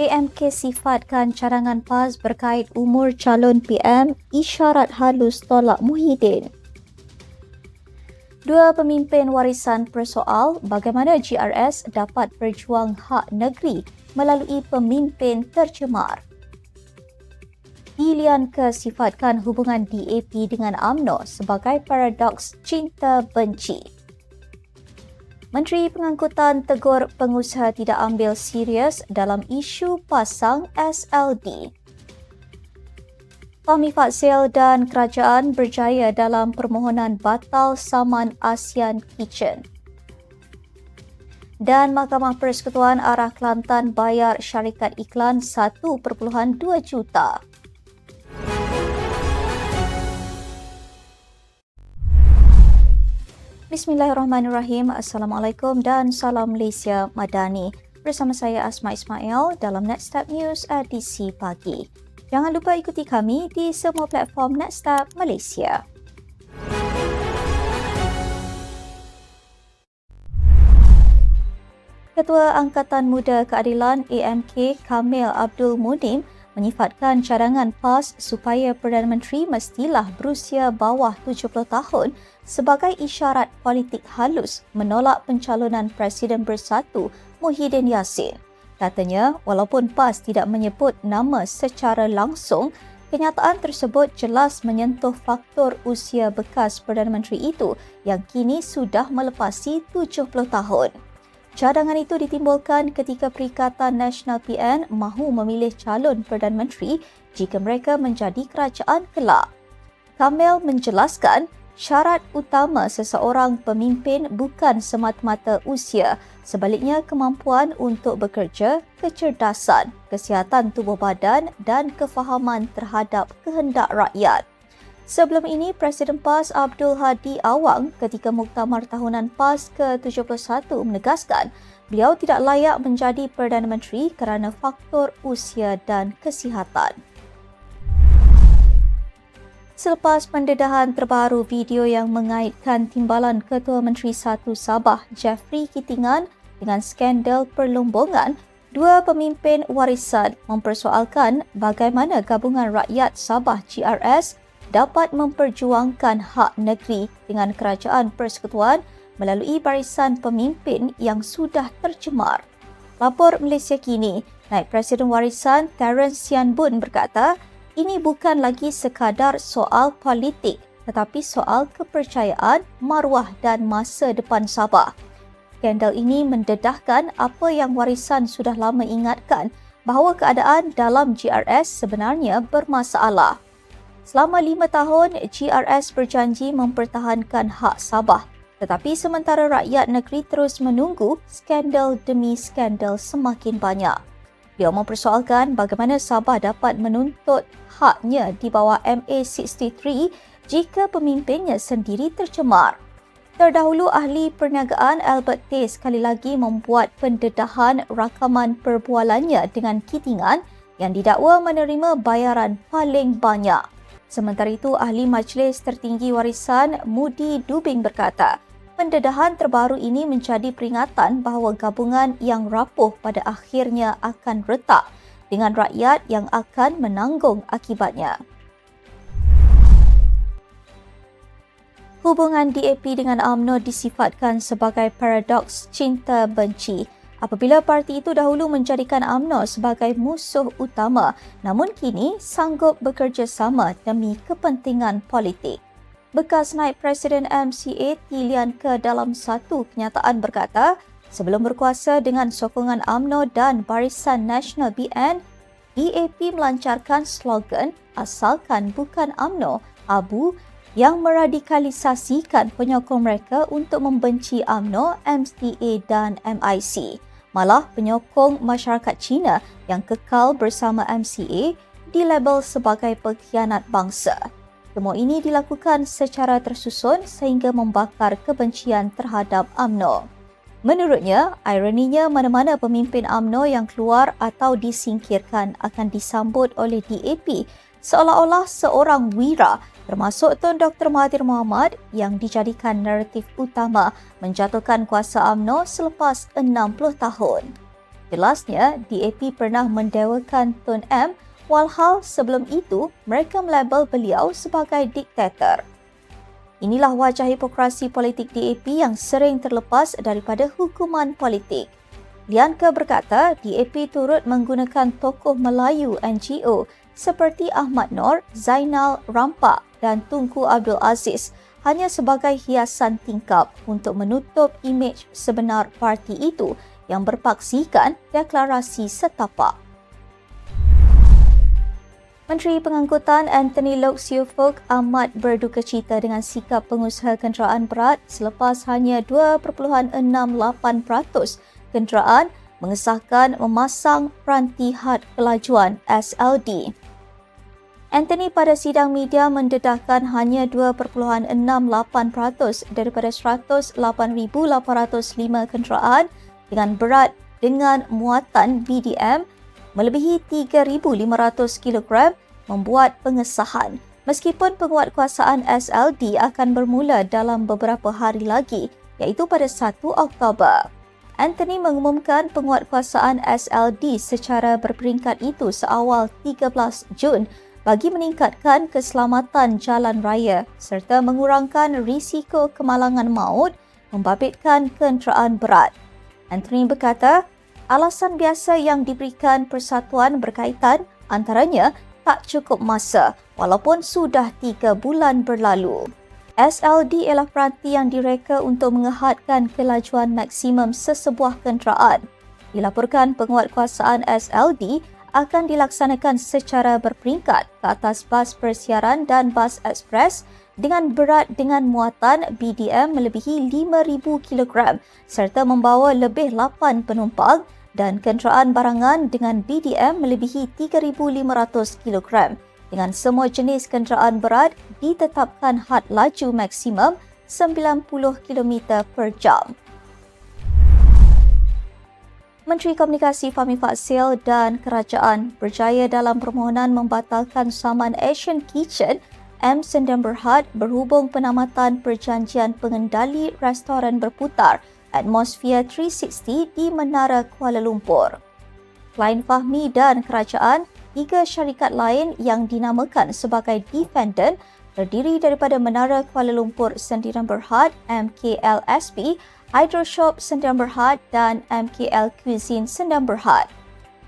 AMK sifatkan cadangan PAS berkait umur calon PM isyarat halus tolak Muhyiddin. Dua pemimpin warisan persoal bagaimana GRS dapat berjuang hak negeri melalui pemimpin tercemar. Ilian kesifatkan hubungan DAP dengan AMNO sebagai paradoks cinta benci. Menteri Pengangkutan tegur pengusaha tidak ambil serius dalam isu pasang SLD. Fahmi Fadzil dan kerajaan berjaya dalam permohonan batal saman ASEAN Kitchen. Dan Mahkamah Persekutuan arah Kelantan bayar syarikat iklan 1.2 juta. Bismillahirrahmanirrahim. Assalamualaikum dan salam Malaysia Madani. Bersama saya Asma Ismail dalam Nextstep News edisi pagi. Jangan lupa ikuti kami di semua platform Nextstep Malaysia. Ketua Angkatan Muda Keadilan AMK Kamil Abdul Mudim menyifatkan cadangan PAS supaya Perdana Menteri mestilah berusia bawah 70 tahun sebagai isyarat politik halus menolak pencalonan Presiden Bersatu Muhyiddin Yassin. Katanya, walaupun PAS tidak menyebut nama secara langsung, kenyataan tersebut jelas menyentuh faktor usia bekas Perdana Menteri itu yang kini sudah melepasi 70 tahun. Cadangan itu ditimbulkan ketika Perikatan Nasional PN mahu memilih calon Perdana Menteri jika mereka menjadi kerajaan kelak. Kamel menjelaskan syarat utama seseorang pemimpin bukan semata-mata usia, sebaliknya kemampuan untuk bekerja, kecerdasan, kesihatan tubuh badan dan kefahaman terhadap kehendak rakyat. Sebelum ini, Presiden PAS Abdul Hadi Awang ketika muktamar tahunan PAS ke-71 menegaskan beliau tidak layak menjadi Perdana Menteri kerana faktor usia dan kesihatan. Selepas pendedahan terbaru video yang mengaitkan timbalan Ketua Menteri Satu Sabah Jeffrey Kitingan dengan skandal perlumbungan, dua pemimpin warisan mempersoalkan bagaimana gabungan rakyat Sabah GRS dapat memperjuangkan hak negeri dengan kerajaan persekutuan melalui barisan pemimpin yang sudah tercemar. Lapor Malaysia kini, Naib Presiden Warisan Terence Sian Bun berkata, ini bukan lagi sekadar soal politik tetapi soal kepercayaan, maruah dan masa depan Sabah. Skandal ini mendedahkan apa yang warisan sudah lama ingatkan bahawa keadaan dalam GRS sebenarnya bermasalah. Selama lima tahun, GRS berjanji mempertahankan hak Sabah. Tetapi sementara rakyat negeri terus menunggu, skandal demi skandal semakin banyak. Dia mempersoalkan bagaimana Sabah dapat menuntut haknya di bawah MA63 jika pemimpinnya sendiri tercemar. Terdahulu ahli perniagaan Albert Tay sekali lagi membuat pendedahan rakaman perbualannya dengan Kitingan yang didakwa menerima bayaran paling banyak. Sementara itu, Ahli Majlis Tertinggi Warisan Mudi Dubing berkata, pendedahan terbaru ini menjadi peringatan bahawa gabungan yang rapuh pada akhirnya akan retak dengan rakyat yang akan menanggung akibatnya. Hubungan DAP dengan AMNO disifatkan sebagai paradoks cinta benci apabila parti itu dahulu menjadikan AMNO sebagai musuh utama namun kini sanggup bekerjasama demi kepentingan politik. Bekas naik Presiden MCA Tilian ke dalam satu kenyataan berkata, sebelum berkuasa dengan sokongan AMNO dan Barisan Nasional BN, DAP melancarkan slogan asalkan bukan AMNO, ABU yang meradikalisasikan penyokong mereka untuk membenci AMNO, MCA dan MIC malah penyokong masyarakat Cina yang kekal bersama MCA dilabel sebagai pengkhianat bangsa. Semua ini dilakukan secara tersusun sehingga membakar kebencian terhadap AMNO. Menurutnya, ironinya mana-mana pemimpin AMNO yang keluar atau disingkirkan akan disambut oleh DAP seolah-olah seorang wira termasuk Tun Dr. Mahathir Mohamad yang dijadikan naratif utama menjatuhkan kuasa AMNO selepas 60 tahun. Jelasnya, DAP pernah mendewakan Tun M walhal sebelum itu mereka melabel beliau sebagai diktator. Inilah wajah hipokrasi politik DAP yang sering terlepas daripada hukuman politik. Lianke berkata DAP turut menggunakan tokoh Melayu NGO seperti Ahmad Nor, Zainal Rampak dan Tunku Abdul Aziz hanya sebagai hiasan tingkap untuk menutup imej sebenar parti itu yang berpaksikan deklarasi setapak. Menteri Pengangkutan Anthony Lok Siu amat berduka cita dengan sikap pengusaha kenderaan berat selepas hanya 2.68% kenderaan mengesahkan memasang peranti had kelajuan SLD. Anthony pada sidang media mendedahkan hanya 2.68% daripada 108,805 kenderaan dengan berat dengan muatan BDM melebihi 3,500 kg membuat pengesahan. Meskipun penguatkuasaan SLD akan bermula dalam beberapa hari lagi, iaitu pada 1 Oktober. Anthony mengumumkan penguatkuasaan SLD secara berperingkat itu seawal 13 Jun bagi meningkatkan keselamatan jalan raya serta mengurangkan risiko kemalangan maut membabitkan kenderaan berat. Anthony berkata, alasan biasa yang diberikan persatuan berkaitan antaranya tak cukup masa walaupun sudah tiga bulan berlalu. SLD ialah peranti yang direka untuk mengehadkan kelajuan maksimum sesebuah kenderaan. Dilaporkan penguatkuasaan SLD akan dilaksanakan secara berperingkat ke atas bas persiaran dan bas ekspres dengan berat dengan muatan BDM melebihi 5,000 kg serta membawa lebih 8 penumpang dan kenderaan barangan dengan BDM melebihi 3,500 kg. Dengan semua jenis kenderaan berat ditetapkan had laju maksimum 90 km per jam. Menteri Komunikasi Fahmi Faksil dan Kerajaan berjaya dalam permohonan membatalkan saman Asian Kitchen M. Sendam Berhad berhubung penamatan perjanjian pengendali restoran berputar Atmosphere 360 di Menara Kuala Lumpur. Selain Fahmi dan Kerajaan, tiga syarikat lain yang dinamakan sebagai defendant terdiri daripada Menara Kuala Lumpur Sendirian Berhad MKLSP Hydroshop Sendirian Berhad dan MKL Cuisine Sendirian Berhad.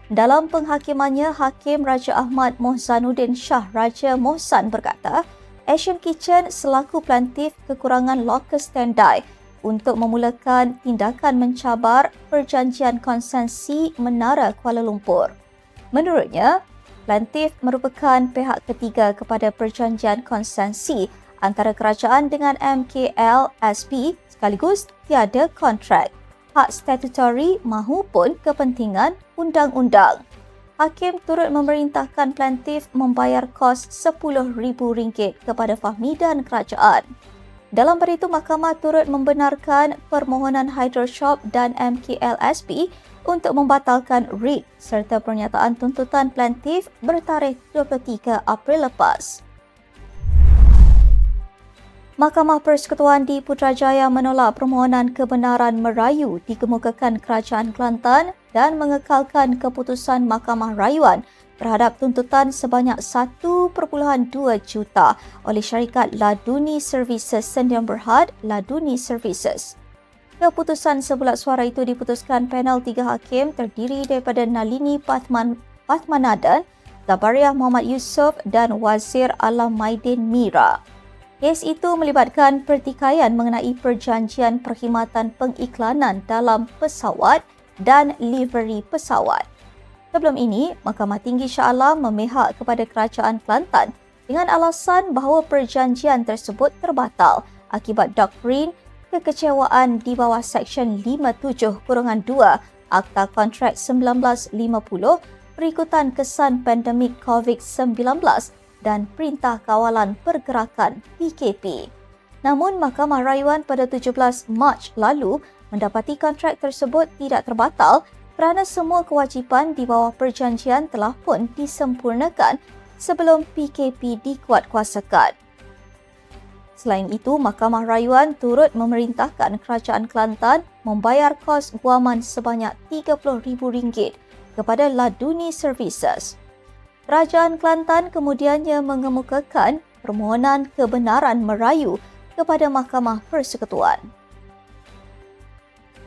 Dalam penghakimannya, Hakim Raja Ahmad Mohzanuddin Shah Raja Mohsan berkata, Asian Kitchen selaku plantif kekurangan local standby untuk memulakan tindakan mencabar perjanjian konsensi Menara Kuala Lumpur. Menurutnya, plantif merupakan pihak ketiga kepada perjanjian konsensi antara kerajaan dengan MKL SP sekaligus tiada kontrak, hak statutory mahupun kepentingan undang-undang. Hakim turut memerintahkan plantif membayar kos RM10,000 kepada Fahmi dan kerajaan. Dalam pada itu, mahkamah turut membenarkan permohonan Hydroshop dan MKLSP untuk membatalkan RIT serta pernyataan tuntutan plantif bertarikh 23 April lepas. Mahkamah Persekutuan di Putrajaya menolak permohonan kebenaran merayu dikemukakan Kerajaan Kelantan dan mengekalkan keputusan Mahkamah Rayuan terhadap tuntutan sebanyak 1.2 juta oleh syarikat Laduni Services Sdn Berhad Laduni Services. Keputusan sebulat suara itu diputuskan panel tiga hakim terdiri daripada Nalini Pathman, Pathmanadan, Zabariah Muhammad Yusof dan Wazir Alam Maidin Mira. Kes itu melibatkan pertikaian mengenai perjanjian perkhidmatan pengiklanan dalam pesawat dan livery pesawat. Sebelum ini, Mahkamah Tinggi Shah Alam memihak kepada Kerajaan Kelantan dengan alasan bahawa perjanjian tersebut terbatal akibat doktrin kekecewaan di bawah Seksyen 57-2 Akta Kontrak 1950 berikutan kesan pandemik COVID-19 dan Perintah Kawalan Pergerakan PKP. Namun Mahkamah Rayuan pada 17 Mac lalu mendapati kontrak tersebut tidak terbatal kerana semua kewajipan di bawah perjanjian telah pun disempurnakan sebelum PKP dikuatkuasakan. Selain itu, Mahkamah Rayuan turut memerintahkan Kerajaan Kelantan membayar kos guaman sebanyak RM30,000 kepada Laduni Services. Kerajaan Kelantan kemudiannya mengemukakan permohonan kebenaran merayu kepada Mahkamah Persekutuan.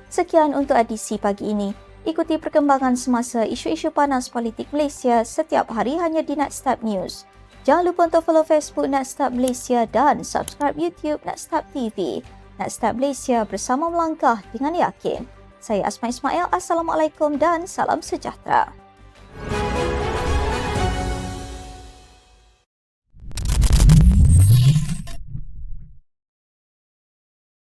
Sekian untuk edisi pagi ini. Ikuti perkembangan semasa isu-isu panas politik Malaysia setiap hari hanya di Netstab News. Jangan lupa untuk follow Facebook Netstab Malaysia dan subscribe YouTube Netstab TV. Netstab Malaysia bersama melangkah dengan yakin. Saya Asma Ismail. Assalamualaikum dan salam sejahtera.